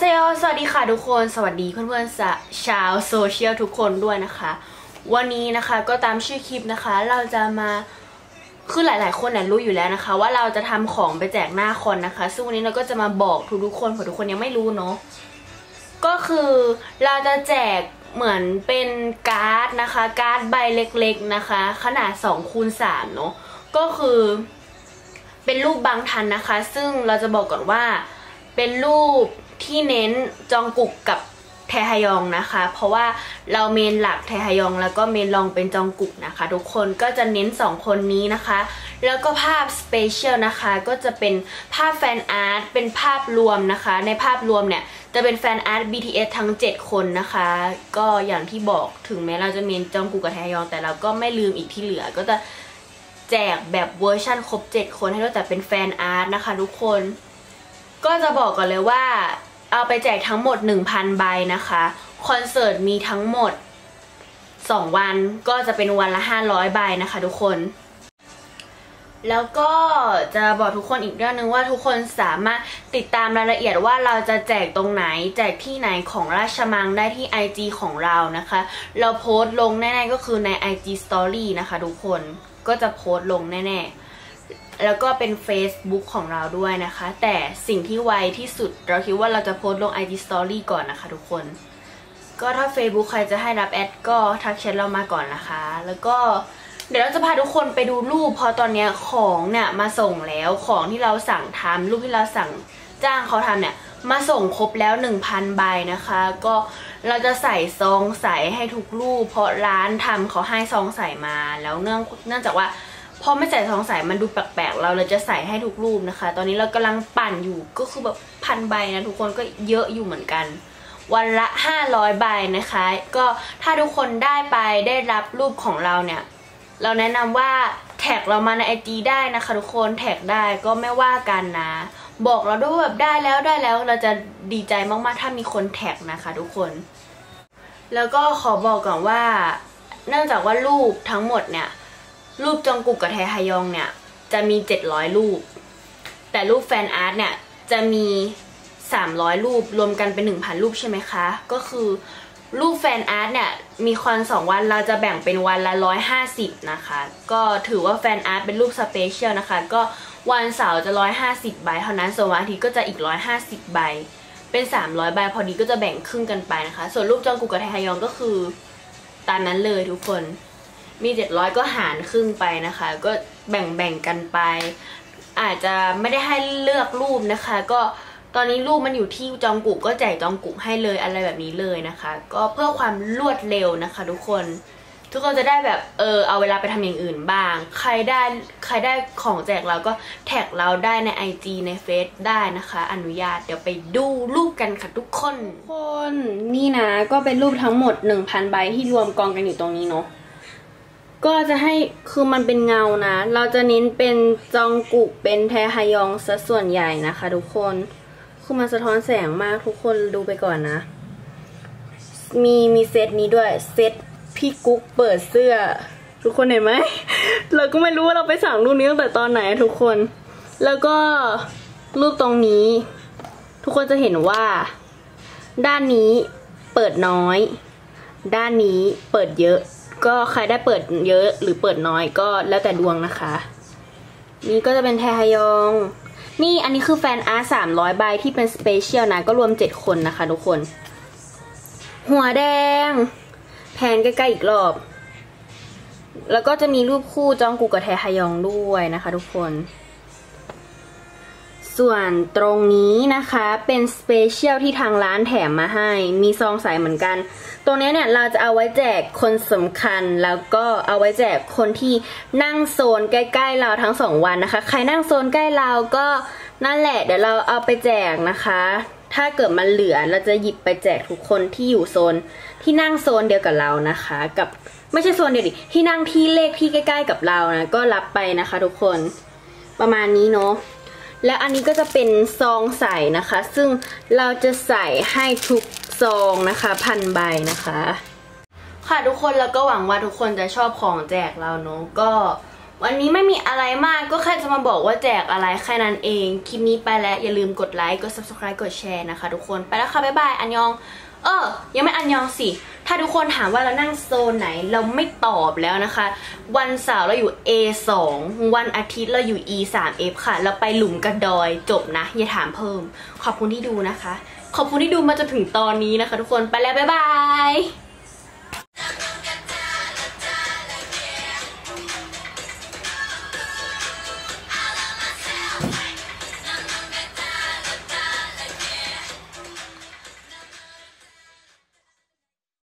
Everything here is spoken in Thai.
เซโอสวัสดีค่ะทุกคน สวัสดีเพื่อนๆชาวโซเชียลทุกคนด้วยนะคะ วันนี้นะคะก็ตามชื่อคลิปนะคะ เราจะมาคือหลาย ๆ คนเนี่ยรู้อยู่แล้วนะคะ ว่าเราจะทำของไปแจกหน้าคอนนะคะ ซึ่งวันนี้เราก็จะมาบอกทุกๆคนเผื่อทุกคนยังไม่รู้เนาะก็คือเราจะแจกเหมือนเป็นการ์ดนะคะ การ์ดใบเล็ก ๆ นะคะ ขนาด2คูณ3เนาะก็คือเป็นรูปบางทันนะคะ ซึ่งเราจะบอกก่อนว่าเป็นรูป ที่เน้นจองกุกกับแทฮยองนะคะ เพราะว่าเราเมนหลักแทฮยองแล้วก็เมนรองเป็นจองกุกนะคะ ทุกคนก็จะเน้น 2 คนนี้นะคะ แล้วก็ภาพสเปเชียลนะคะก็จะเป็นภาพแฟนอาร์ตเป็นภาพรวมนะคะ ในภาพรวมเนี่ยจะเป็นแฟนอาร์ต BTS ทั้ง 7 คนนะคะ ก็อย่างที่บอกถึงแม้เราจะเมนจองกุกกับแทฮยอง แต่เราก็ไม่ลืมอีกที่เหลือก็จะแจกแบบเวอร์ชั่นครบ 7 คนให้เราแต่เป็นแฟนอาร์ตนะคะ ทุกคน ก็จะบอกก่อนเลยว่า เอาไปแจกทั้งหมด 1,000 ใบนะคะ คอนเสิร์ตมีทั้งหมด 2 วันก็จะเป็นวันละ 500 ใบนะคะทุกคน แล้วก็จะบอกทุกคนอีกเรื่องนึงว่าทุกคนสามารถติดตามรายละเอียดว่าเราจะแจกตรงไหน แจกที่ไหนของราชมังได้ที่ IG ของเรานะคะ เราโพสต์ลงแน่ๆก็คือใน IG Story นะคะทุกคนก็จะโพสต์ลงแน่ๆ แล้วก็เป็น Facebook ของเราด้วยนะคะ แต่สิ่งที่ไวที่สุด เราคิดว่าเราจะโพสต์ลง IG Story ก่อนนะคะทุกคน ก็ถ้า Facebook ใครจะให้รับแอดก็ทักแชทเรามาก่อนนะคะ แล้วก็เดี๋ยวเราจะพาทุกคนไปดูรูปพอตอนนี้ของเนี่ยมาส่งแล้วของที่เราสั่งทำรูปที่เราสั่งจ้างเขาทำเนี่ยมาส่งครบแล้ว 1,000 ใบนะคะ ก็เราจะใส่ซองใส่ให้ทุกรูป เพราะร้านทำเขาให้ซองใส่มาแล้วเนื่องเนื่องจากว่า อไม่ใส่ทองใส่มันดูแปลกๆ เราเลยจะใส่ให้ทุกรูปนะคะ ตอนนี้เรากำลังปั่นอยู่ก็คือแบบพันใบนะทุกคนก็เยอะอยู่เหมือนกัน วันละ 500 ใบนะคะ ก็ถ้าทุกคนได้ไปได้รับรูปของเราเนี่ย เราแนะนำว่าแท็กเรามาในไอจีได้นะคะทุกคนแท็กได้ก็ไม่ว่ากันนะ บอกเราด้วยแบบได้แล้วได้แล้วเราจะดีใจมากๆถ้ามีคนแท็กนะคะ ทุกคน แล้วก็ขอบอกก่อนว่า เนื่องจากว่ารูปทั้งหมดเนี่ย รูปจองกุกกับแทฮยองเนี่ย จะมี 700 รูป แต่รูปแฟนอาร์ตเนี่ย จะมี 300 รูปรวมกันเป็น 1,000 รูปใช่ไหมคะ ก็คือรูปแฟนอาร์ตเนี่ย มีคอน2วันเราจะแบ่งเป็นวันละ 150 นะคะ ก็ถือว่าแฟนอาร์ตเป็นรูปสเปเชียลนะคะ ก็วันเสาร์จะ 150 ใบ เท่านั้นส่วนวันอาทิตย์ก็จะอีก 150 ใบ เป็น 300 ใบ พอดีก็จะแบ่งครึ่งกันไปนะคะ ส่วนรูปจองกุกกับแทฮยองก็คือตามนั้นเลยทุกคน มี 700 ก็หารครึ่งไปนะคะ ก็แบ่งๆกันไป อาจจะไม่ได้ให้เลือกรูปนะคะ ก็ตอนนี้รูปมันอยู่ที่จองกุกก็แจกจองกุกให้เลยอะไรแบบนี้เลยนะคะ ก็เพื่อความรวดเร็วนะคะ ทุกคน ทุกคนจะได้แบบเออเอาเวลาไปทำอย่างอื่นบ้าง ใครได้ใครได้ของแจกเราก็แท็กเราได้ใน IG ในเฟซได้นะคะ อนุญาตเดี๋ยวไปดูรูปกันค่ะทุกคนคนนี่นะก็เป็นรูปทั้งหมด 1,000ใบที่รวมกองกันอยู่ตรงนี้เนาะ ก็จะให้คือมันเป็นเงานะ เราจะเน้นเป็นจองกุกเป็นแทฮยองซะส่วนใหญ่นะคะทุกคน คือมันสะท้อนแสงมากทุกคนดูไปก่อนนะ มีมีเซตนี้ด้วยเซตพี่กุ๊กเปิดเสื้อ ทุกคนเห็นไหม เราก็ไม่รู้ว่าเราไปสั่งรูปนี้ตั้งแต่ตอนไหนทุกคน แล้วก็รูปตรงนี้ ทุกคนจะเห็นว่า ด้านนี้เปิดน้อย ด้านนี้เปิดเยอะ ก็ใครได้เปิดเยอะหรือเปิดน้อยก็แล้วแต่ดวงนะคะ นี่ก็จะเป็นแทฮยอง นี่อันนี้คือแฟนอาร์สามร้อยใบที่เป็นสเปเชียลนะก็รวมเจ็ดคนนะคะทุกคน หัวแดง แพนใกล้ๆอีกรอบ แล้วก็จะมีรูปคู่จองกูกับแทฮยองด้วยนะคะทุกคน ส่วนตรงนี้นะคะเป็นสเปเชียลที่ทางร้านแถมมาให้ มีซองใสเหมือนกัน ตรงนี้เนี่ยเราจะเอาไว้แจกคนสำคัญ แล้วก็เอาไว้แจกคนที่นั่งโซนใกล้ๆเราทั้งสองวันนะคะ ใครนั่งโซนใกล้เราก็นั่นแหละ เดี๋ยวเราเอาไปแจกนะคะ ถ้าเกิดมันเหลือเราจะหยิบไปแจกทุกคนที่อยู่โซนที่นั่งโซนเดียวกับเรานะคะ กับไม่ใช่โซนเดียวดิที่นั่งที่เลขที่ใกล้ ๆ กับเรานะก็รับไปนะคะ ทุกคนประมาณนี้เนาะ และอันนี้ก็จะเป็นซองใส่นะคะ ซึ่งเราจะใส่ให้ทุกซองนะคะพันใบนะคะ ค่ะทุกคนแล้วก็หวังว่าทุกคนจะชอบของแจกเราเนาะก็ วันนี้ไม่มีอะไรมากก็แค่จะมาบอกว่าแจกอะไรแค่นั้นเองคลิปนี้ไปแล้วอย่าลืมกดไลค์กด subscribe กดแชร์นะคะ ทุกคนไปแล้วค่ะบ๊ายบายอันยอง เออยังไม่อันยองสิ ถ้าทุกคนถามว่าเรานั่งโซนไหนเราไม่ตอบแล้วนะคะ วันเสาร์เราอยู่ A2 วันอาทิตย์เราอยู่ E3F ค่ะ เราไปหลุมกระดอยจบนะ อย่าถามเพิ่ม ขอบคุณที่ดูนะคะ ขอบคุณที่ดูมาจนถึงตอนนี้นะคะ ทุกคนไปแล้วบ๊ายบาย